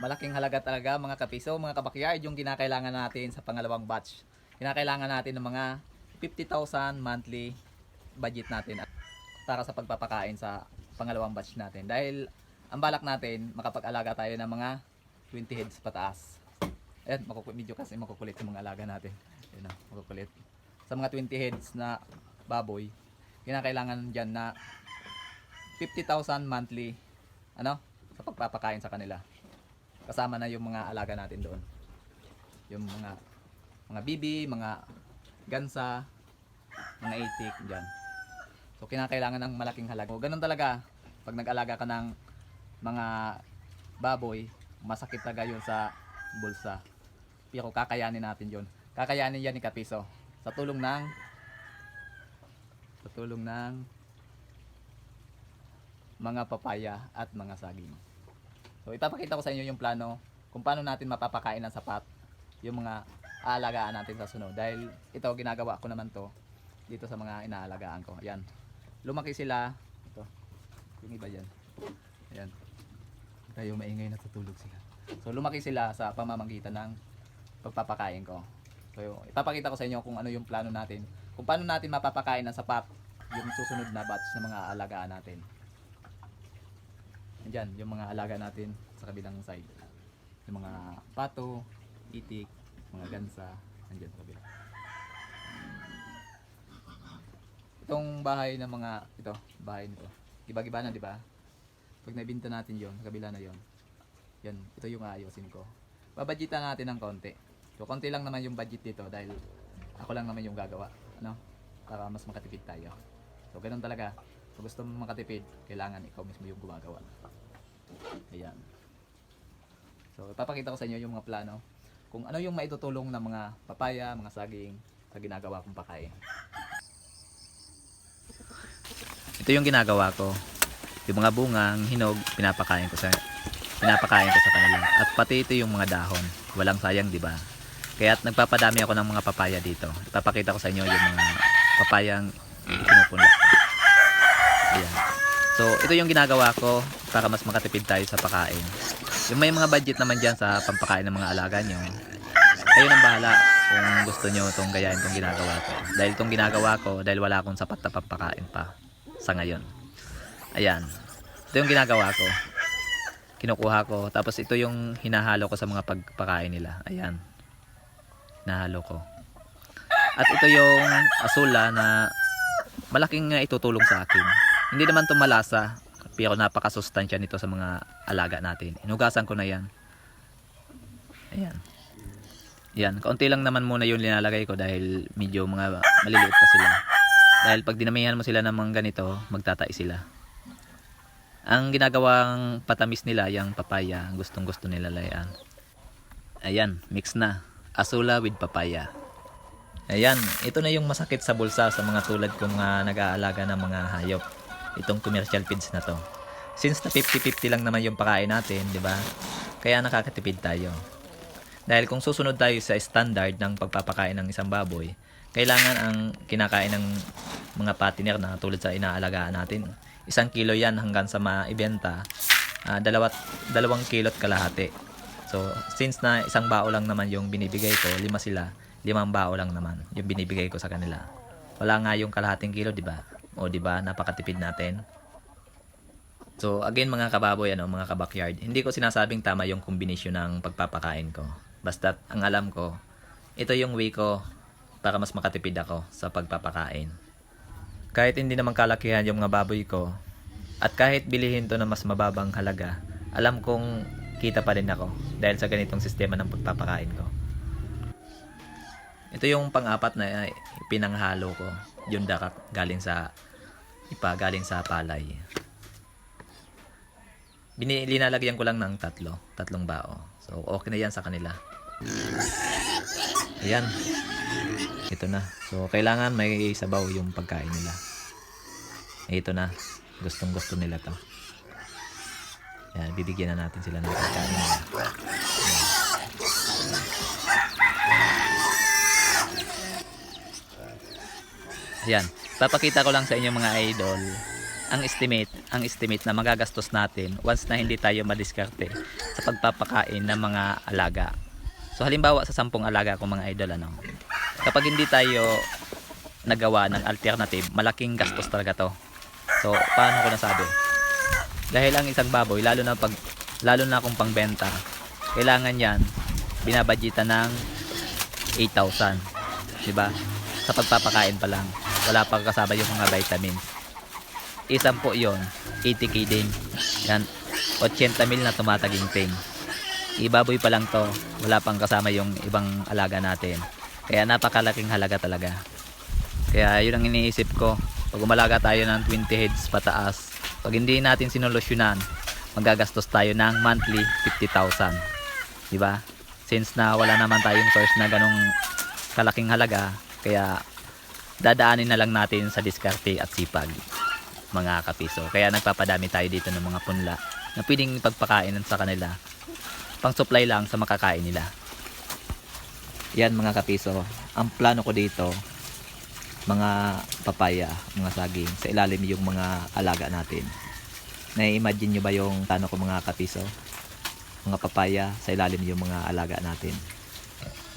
malaking halaga talaga mga kapiso, mga kabakyard yung kinakailangan natin sa pangalawang batch. Kinakailangan natin ng mga 50,000 monthly budget natin at para sa pagpapakain sa pangalawang batch natin. Dahil ang balak natin, makapag-alaga tayo ng mga 20 heads pataas. Ayan, makukulit, medyo kasi makukulit yung mga alaga natin. Ayan na, makukulit. Sa mga 20 heads na baboy, kinakailangan dyan na 50,000 monthly ano sa pagpapakain sa kanila kasama na yung mga alaga natin doon. Yung mga mga bibi mga gansa mga itik dyan. So kinakailangan ng malaking halaga. Ganun talaga pag nag-alaga ka ng mga baboy masakit talaga yun sa bulsa. Pero kakayanin natin yun. Kakayanin yan ni Kapiso. Sa tulong ng sa tulong ng mga papaya at mga saging. So ipapakita ko sa inyo yung plano kung paano natin mapapakain ng sapat yung mga aalagaan natin sa sunod. Dahil ito ginagawa ko naman to dito sa mga inaalagaan ko. Ayan. Lumaki sila. Ito. Yung iba dyan. Ayan. Tayo maingay natutulog sila. So lumaki sila sa pamamagitan ng pagpapakain ko. So ipapakita ko sa inyo kung ano yung plano natin. Kung paano natin mapapakain ng sapat yung susunod na batch ng mga alagaan natin. Diyan, yung mga alaga natin sa kabilang side. Yung mga pato, itik, mga gansa, andyan sa kabila. Itong bahay ng mga, ito, bahay nito. Giba-giba na, di ba? Pag nabinta natin yon sa kabila na yon yan, ito yung aayusin ko. Babadgetan natin ng konti. So, konti lang naman yung budget dito dahil ako lang naman yung gagawa. Ano? Para mas makatipid tayo. So, ganun talaga. Kung gusto mo makatipid, kailangan ikaw mismo yung gumagawa. Ayan. So, ipapakita ko sa inyo yung mga plano. Kung ano yung maitutulong ng mga papaya, mga saging sa ginagawa kong pakain. Ito yung ginagawa ko. Yung mga bungang hinog, pinapakain ko sa pinapakain ko sa kanila. At pati ito yung mga dahon. Walang sayang, di ba? Kaya nagpapadami ako ng mga papaya dito. Ipapakita ko sa inyo yung mga papayang pinupunla. So, ito yung ginagawa ko para mas makatipid tayo sa pakain. Yung may mga budget naman dyan sa pampakain ng mga alaga nyo, kayo nang bahala kung gusto nyo itong gayahin itong ginagawa ko. Dahil itong ginagawa ko, dahil wala akong sapat na pampakain pa sa ngayon. Ayan. Ito yung ginagawa ko. Kinukuha ko. Tapos ito yung hinahalo ko sa mga pagpakain nila. Ayan. Hinahalo ko. At ito yung asula na malaking itutulong sa akin. Hindi naman to malasa, pero napakasustansya nito sa mga alaga natin. Inugasan ko na yan. Ayan. Yan, kaunti lang naman muna yung linalagay ko dahil medyo mga maliliit pa sila. Dahil pag dinamihan mo sila ng mga ganito, magtatai sila. Ang ginagawang patamis nila, yung papaya, gustong gusto nila layan. Ayan, mix na. Asula with papaya. Ayan, ito na yung masakit sa bulsa sa mga tulad kong uh, nag-aalaga ng mga hayop. Itong commercial feeds na to. Since na 50-50 lang naman yung pakain natin, di ba? Kaya nakakatipid tayo. Dahil kung susunod tayo sa standard ng pagpapakain ng isang baboy, kailangan ang kinakain ng mga patiner na tulad sa inaalagaan natin, isang kilo yan hanggang sa maibenta, uh, dalawat, dalawang kilot kalahati. So, since na isang bao lang naman yung binibigay ko, lima sila, limang bao lang naman yung binibigay ko sa kanila. Wala nga yung kalahating kilo, di ba? O di ba, napakatipid natin. So, again mga kababoy, ano, mga kabakyard, hindi ko sinasabing tama yung kombinasyon ng pagpapakain ko. Basta ang alam ko, ito yung way ko para mas makatipid ako sa pagpapakain. Kahit hindi naman kalakihan yung mga baboy ko, at kahit bilihin to na mas mababang halaga, alam kong kita pa rin ako dahil sa ganitong sistema ng pagpapakain ko. Ito yung pang-apat na pinanghalo ko, yung dakat galing sa ipa galing sa palay. Binilinalagyan ko lang ng tatlo, tatlong bao. So okay na yan sa kanila. Ayan. Ito na. So kailangan may sabaw yung pagkain nila. Ito na. Gustong gusto nila to. Yan, bibigyan na natin sila ng pagkain nila. Yan. Papakita ko lang sa inyo mga idol ang estimate, ang estimate na magagastos natin once na hindi tayo madiskarte sa pagpapakain ng mga alaga. So halimbawa sa sampung alaga ko mga idol ano. Kapag hindi tayo nagawa ng alternative, malaking gastos talaga to. So paano ko nasabi? Dahil ang isang baboy lalo na pag lalo na kung pangbenta, kailangan yan binabadgetan ng 8,000. 'Di ba? Sa pagpapakain pa lang. Wala pa kasama yung mga vitamins. Isang po 'yon, 80k din. Yan, 80 mil na tumataginting. Ibaboy pa lang to, wala pang kasama yung ibang alaga natin. Kaya napakalaking halaga talaga. Kaya yun ang iniisip ko. Pag umalaga tayo ng 20 heads pataas, pag hindi natin sinolusyonan, magagastos tayo ng monthly 50,000. Di ba? Since na wala naman tayong source na ganong kalaking halaga, kaya dadaanin na lang natin sa diskarte at sipag mga kapiso. Kaya nagpapadami tayo dito ng mga punla na pwedeng pagpakain sa kanila. Pang supply lang sa makakain nila. Yan mga kapiso. Ang plano ko dito, mga papaya, mga saging, sa ilalim yung mga alaga natin. Na-imagine nyo ba yung plano ko mga kapiso? Mga papaya, sa ilalim yung mga alaga natin.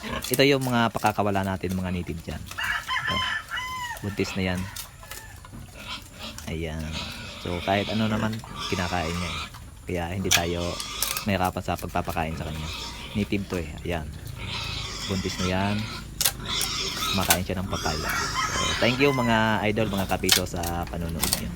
Ito yung mga pakakawala natin, mga native dyan. Ito. Buntis na yan. Ayan. So kahit ano naman kinakain niya. eh. Kaya hindi tayo mahirapan sa pagpapakain sa kanya. Native to eh. Ayan. Buntis na yan. Kumakain siya ng papaya. So thank you mga idol, mga kapito sa panonood niyo.